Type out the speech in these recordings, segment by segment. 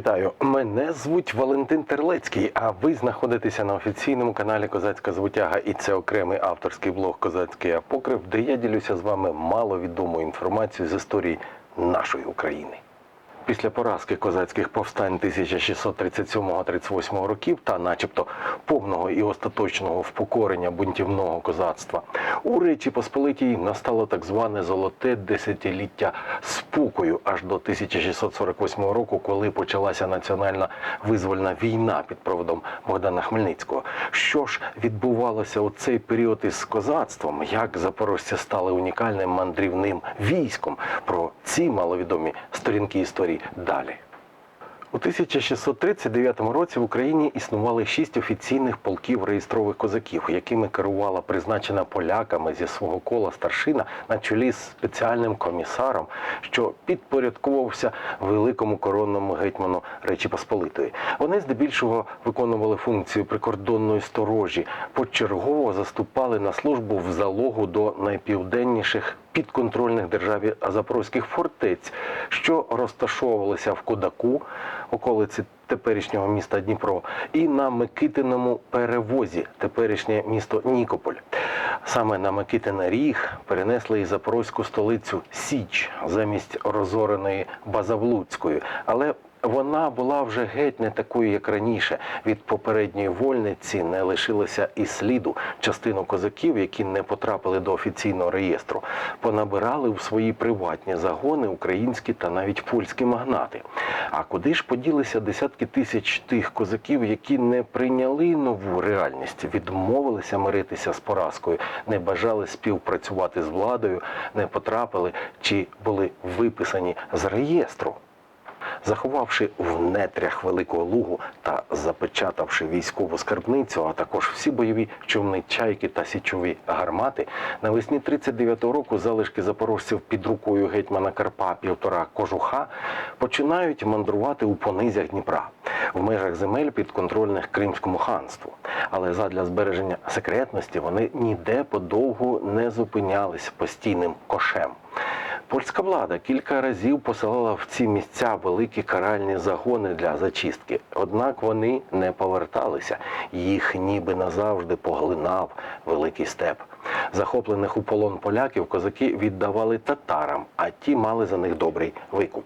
Вітаю! Мене звуть Валентин Терлецький, а ви знаходитеся на офіційному каналі Козацька Звутяга, і це окремий авторський блог Козацький Апокрив, де я ділюся з вами маловідомою інформацією з історії нашої України. Після поразки козацьких повстань 1637-38 років та, начебто, повного і остаточного впокорення бунтівного козацтва, у Речі Посполитій настало так зване золоте десятиліття спокою аж до 1648 року, коли почалася національна визвольна війна під проводом Богдана Хмельницького. Що ж відбувалося у цей період із козацтвом? Як запорожці стали унікальним мандрівним військом? Про ці маловідомі сторінки історії далі. У 1639 році в Україні існували шість офіційних полків реєстрових козаків, якими керувала призначена поляками зі свого кола старшина на чолі з спеціальним комісаром, що підпорядковувався великому коронному гетьману Речі Посполитої. Вони здебільшого виконували функцію прикордонної сторожі, почергово заступали на службу в залогу до найпівденніших підконтрольних державі запорозьких фортець, що розташовувалися в Кодаку, околиці теперішнього міста Дніпро, і на Микитиному перевозі, теперішнє місто Нікополь. Саме на Микитина Ріг перенесли і запорозьку столицю Січ замість розореної Базавлуцької, але вона була вже геть не такою, як раніше. Від попередньої вольниці не лишилося і сліду. Частину козаків, які не потрапили до офіційного реєстру, понабирали в свої приватні загони українські та навіть польські магнати. А куди ж поділися десятки тисяч тих козаків, які не прийняли нову реальність, відмовилися миритися з поразкою, не бажали співпрацювати з владою, не потрапили чи були виписані з реєстру? Заховавши в нетрях Великого Лугу та запечатавши військову скарбницю, а також всі бойові човни чайки та січові гармати, навесні 39-го року залишки запорожців під рукою гетьмана Карпа півтора кожуха починають мандрувати у понизях Дніпра в межах земель підконтрольних Кримському ханству. Але задля збереження секретності вони ніде подовгу не зупинялись постійним кошем. Польська влада кілька разів посилала в ці місця великі каральні загони для зачистки. Однак вони не поверталися. Їх ніби назавжди поглинав великий степ. Захоплених у полон поляків козаки віддавали татарам, а ті мали за них добрий викуп.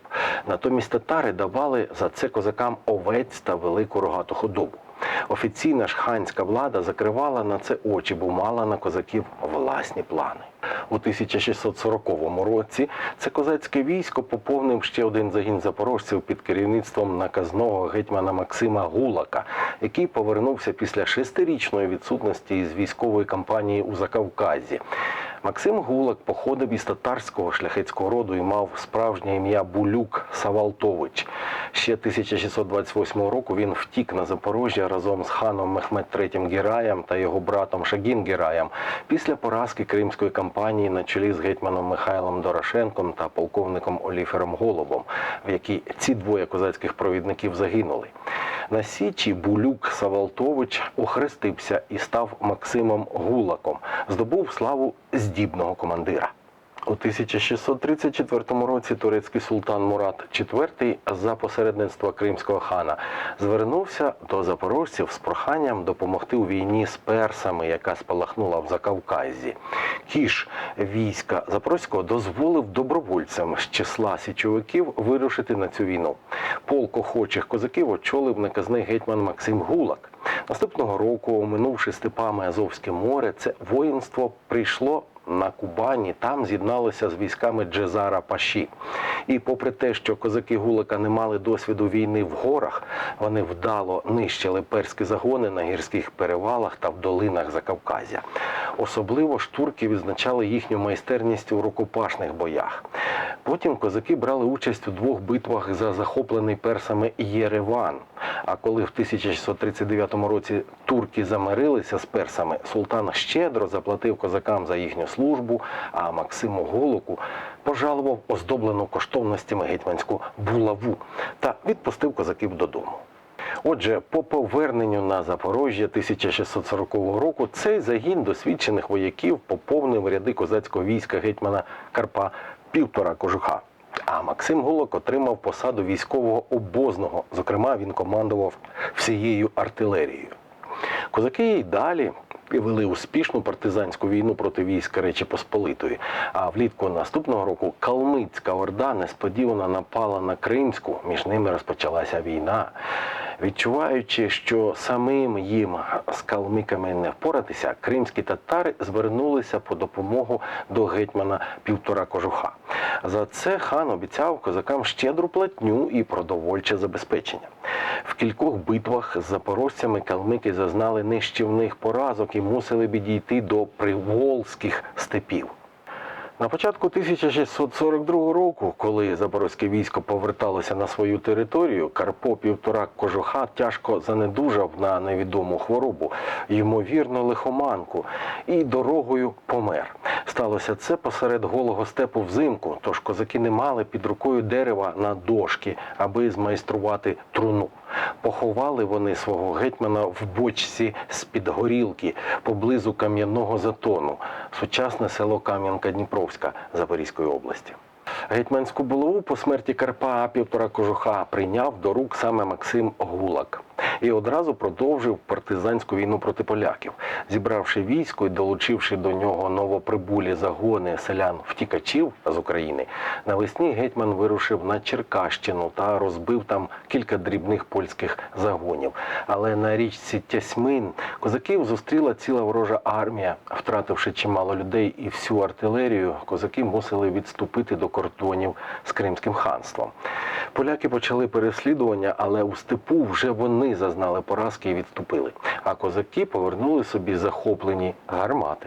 Натомість татари давали за це козакам овець та велику рогату худобу. Офіційна ж ханська влада закривала на це очі, бо мала на козаків власні плани. У 1640 році це козацьке військо поповнив ще один загін запорожців під керівництвом наказного гетьмана Максима Гулака, який повернувся після шестирічної відсутності із військової кампанії у Закавказі. Максим Гулак походив із татарського шляхетського роду і мав справжнє ім'я Булюк Савалтович. Ще 1628 року він втік на Запорожжя разом з ханом Мехмед III Гіраєм та його братом Шагін Гіраєм після поразки Кримської кампанії на чолі з гетьманом Михайлом Дорошенком та полковником Оліфером Голубом, в якій ці двоє козацьких провідників загинули. На Січі Булюк Савалтович охрестився і став Максимом Гулаком, здобув славу здібного командира. У 1634 році турецький султан Мурат IV за посередництва кримського хана звернувся до запорожців з проханням допомогти у війні з персами, яка спалахнула в Закавказі. Кіш війська Запорозького дозволив добровольцям з числа січовиків вирушити на цю війну. Полк охочих козаків очолив наказний гетьман Максим Гулак. Наступного року, оминувши степами Азовське море, це воїнство прийшло на Кубані, там з'єдналося з військами Джезара Паші. І попри те, що козаки Гулака не мали досвіду війни в горах, вони вдало нищили перські загони на гірських перевалах та в долинах Закавказя. Особливо ж турки відзначали їхню майстерність у рукопашних боях. Потім козаки брали участь у двох битвах за захоплений персами Єреван. А коли в 1639 році турки замирилися з персами, султан щедро заплатив козакам за їхню службу, а Максиму Голоку пожалував оздоблену коштовностями гетьманську булаву та відпустив козаків додому. Отже, по поверненню на Запорожжя 1640 року цей загін досвідчених вояків поповнив ряди козацького війська гетьмана Карпа півтора кожуха. А Максим Голок отримав посаду військового обозного. Зокрема, він командував всією артилерією. Козаки й далі вели успішну партизанську війну проти війська Речі Посполитої. А влітку наступного року Калмицька орда несподівано напала на Кримську. Між ними розпочалася війна. Відчуваючи, що самим їм з калмиками не впоратися, кримські татари звернулися по допомогу до гетьмана півтора кожуха. За це хан обіцяв козакам щедру платню і продовольче забезпечення. В кількох битвах з запорожцями калмики зазнали нищівних поразок і мусили відійти до приволзьких степів. На початку 1642 року, коли запорозьке військо поверталося на свою територію, Карпо півтора кожуха тяжко занедужав на невідому хворобу, ймовірно, лихоманку, і дорогою помер. Сталося це посеред голого степу взимку, тож козаки не мали під рукою дерева на дошки, аби змайструвати труну. Поховали вони свого гетьмана в бочці з-під горілки поблизу кам'яного затону, сучасне село Кам'янка Дніпровська Запорізької області. Гетьманську булаву по смерті Карпа півтора кожуха прийняв до рук саме Максим Гулак і одразу продовжив партизанську війну проти поляків, зібравши військо і долучивши до нього новоприбулі загони селян-втікачів з України. Навесні гетьман вирушив на Черкащину та розбив там кілька дрібних польських загонів. Але на річці Тясьмин козаків зустріла ціла ворожа армія, втративши чимало людей і всю артилерію, козаки мусили відступити до кордонів з Кримським ханством. Поляки почали переслідування, але у степу вже вони зазнали поразки і відступили. А козаки повернули собі захоплені гармати.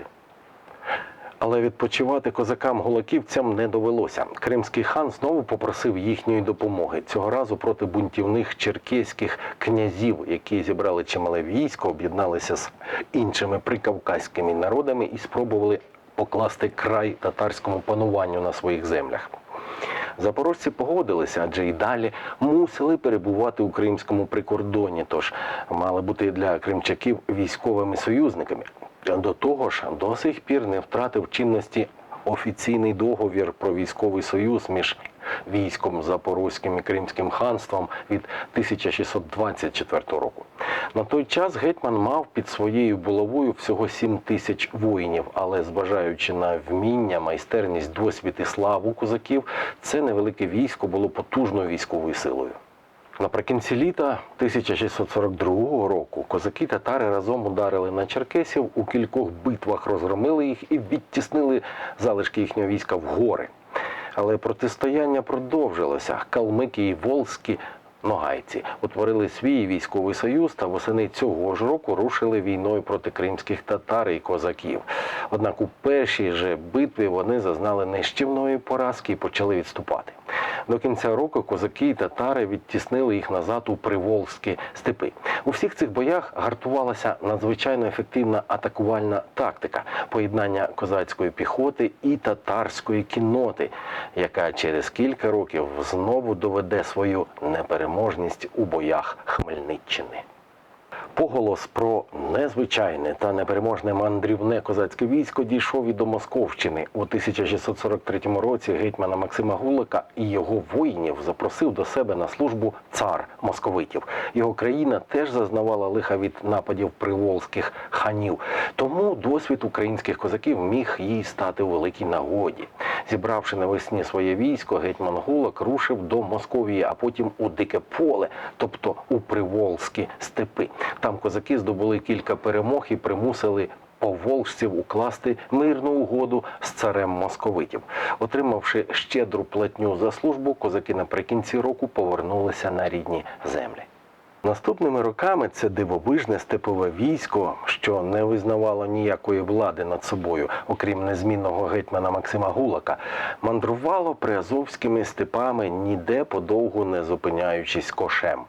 Але відпочивати козакам-гулаківцям не довелося. Кримський хан знову попросив їхньої допомоги цього разу проти бунтівних черкеських князів, які зібрали чимале військо, об'єдналися з іншими прикавказькими народами і спробували покласти край татарському пануванню на своїх землях. Запорожці погодилися, адже й далі мусили перебувати у кримському прикордоні, тож мали бути для кримчаків військовими союзниками. До того ж, до сих пір не втратив чинності офіційний договір про військовий союз між військом Запорозьким і Кримським ханством від 1624 року. На той час гетьман мав під своєю булавою всього 7 тисяч воїнів, але зважаючи на вміння, майстерність, досвід і славу козаків, це невелике військо було потужною військовою силою. Наприкінці літа 1642 року козаки татари разом ударили на черкесів, у кількох битвах розгромили їх і відтіснили залишки їхнього війська в гори. Але протистояння продовжилося. Калмики і волзькі ногайці утворили свій військовий союз та восени цього ж року рушили війною проти кримських татар і козаків. Однак у першій же битві вони зазнали нищівної поразки і почали відступати. До кінця року козаки і татари відтіснили їх назад у приволзькі степи. У всіх цих боях гартувалася надзвичайно ефективна атакувальна тактика поєднання козацької піхоти і татарської кінноти, яка через кілька років знову доведе свою непереможність у боях Хмельниччини. Поголос про незвичайне та непереможне мандрівне козацьке військо дійшов і до Московщини. У 1643 році гетьмана Максима Гулика і його воїнів запросив до себе на службу цар московитів. Його країна теж зазнавала лиха від нападів приволзьких ханів. Тому досвід українських козаків міг їй стати у великій нагоді. Зібравши навесні своє військо, гетьман Гулак рушив до Московії, а потім у дике поле, тобто у приволзькі степи. Там козаки здобули кілька перемог і примусили поволжців укласти мирну угоду з царем московитів. Отримавши щедру платню за службу, козаки наприкінці року повернулися на рідні землі. Наступними роками це дивовижне степове військо, що не визнавало ніякої влади над собою, окрім незмінного гетьмана Максима Гулака, мандрувало приазовськими степами, ніде подовгу не зупиняючись кошем.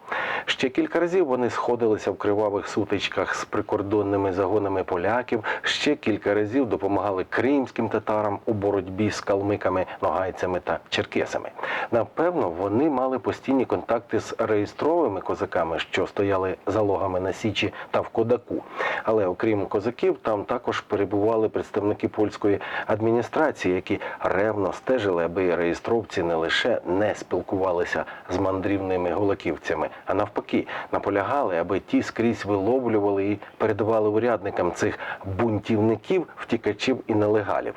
Ще кілька разів вони сходилися в кривавих сутичках з прикордонними загонами поляків. Ще кілька разів допомагали кримським татарам у боротьбі з калмиками, ногайцями та черкесами. Напевно, вони мали постійні контакти з реєстровими козаками, що стояли залогами на Січі та в Кодаку. Але окрім козаків, там також перебували представники польської адміністрації, які ревно стежили, аби реєстровці не лише не спілкувалися з мандрівними гулаківцями, а навпаки, наполягали, аби ті скрізь виловлювали і передавали урядникам цих бунтівників, втікачів і нелегалів.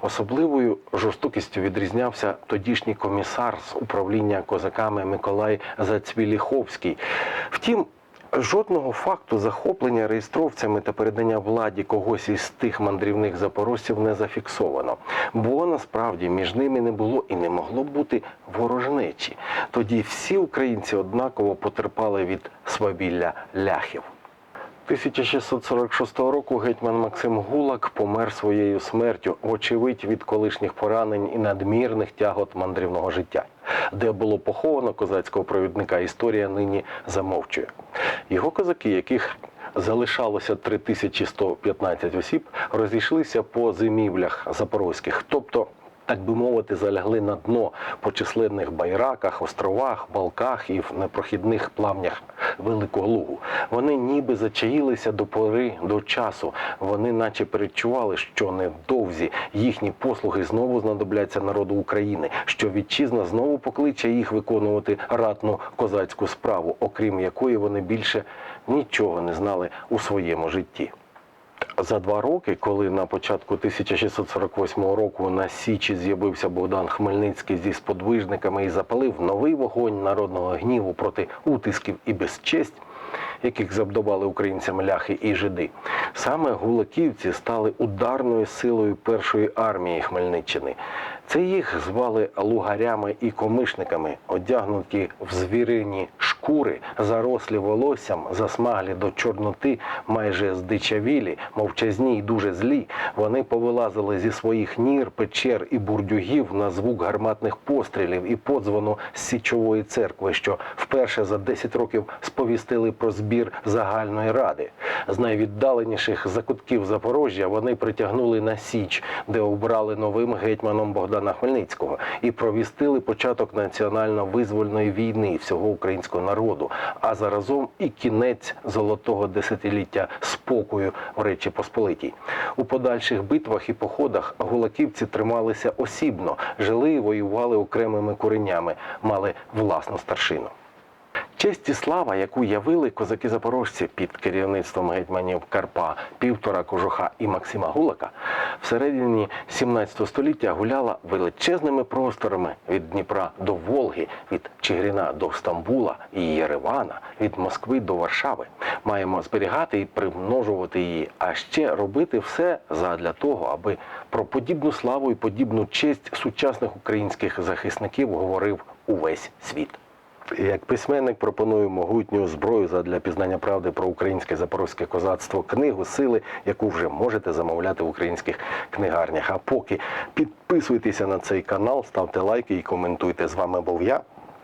Особливою жорстокістю відрізнявся тодішній комісар з управління козаками Миколай Зацвіліховський. Втім, Жодного факту захоплення реєстровцями та передання владі когось із тих мандрівних запорожців не зафіксовано, бо насправді між ними не було і не могло бути ворожнечі. Тоді всі українці однаково потерпали від свавілля ляхів. 1646 року гетьман Максим Гулак помер своєю смертю, вочевидь від колишніх поранень і надмірних тягот мандрівного життя. Де було поховано козацького провідника, історія нині замовчує. Його козаки, яких залишалося 3115 осіб, розійшлися по зимівлях запорозьких, тобто так би мовити, залягли на дно по численних байраках, островах, балках і в непрохідних плавнях Великого Лугу. Вони ніби зачаїлися до пори до часу. Вони наче передчували, що невдовзі їхні послуги знову знадобляться народу України, що вітчизна знову покличе їх виконувати ратну козацьку справу, окрім якої вони більше нічого не знали у своєму житті. За два роки, коли на початку 1648 року на Січі з'явився Богдан Хмельницький зі сподвижниками і запалив новий вогонь народного гніву проти утисків і безчесть, яких завдавали українцям ляхи і жиди, саме гулаківці стали ударною силою першої армії Хмельниччини. Це їх звали лугарями і комишниками, одягнуті в звірині шкури, зарослі волоссям, засмаглі до чорноти, майже здичавілі, мовчазні й дуже злі. Вони повилазили зі своїх нір, печер і бурдюгів на звук гарматних пострілів і подзвону січової церкви, що вперше за 10 років сповістили про збір загальної ради. З найвіддаленіших закутків Запорожжя вони притягнули на Січ, де обрали новим гетьманом Богдана Хмельницького і провістили початок національно-визвольної війни всього українського народу, а заразом і кінець золотого десятиліття спокою в Речі Посполитій. У подальших битвах і походах гулаківці трималися осібно, жили і воювали окремими куренями, мали власну старшину. Честь і слава, яку явили козаки-запорожці під керівництвом гетьманів Карпа, Півтора Кожуха і Максима Гулака, всередині 17 століття гуляла величезними просторами від Дніпра до Волги, від Чигирина до Стамбула і Єревана, від Москви до Варшави. Маємо зберігати і примножувати її, а ще робити все задля того, аби про подібну славу і подібну честь сучасних українських захисників говорив увесь світ. Як письменник пропоную могутню зброю для пізнання правди про українське запорозьке козацтво, книгу сили, яку вже можете замовляти в українських книгарнях. А поки підписуйтеся на цей канал, ставте лайки і коментуйте. З вами був я,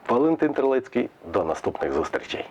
Валентин Терлецький. До наступних зустрічей.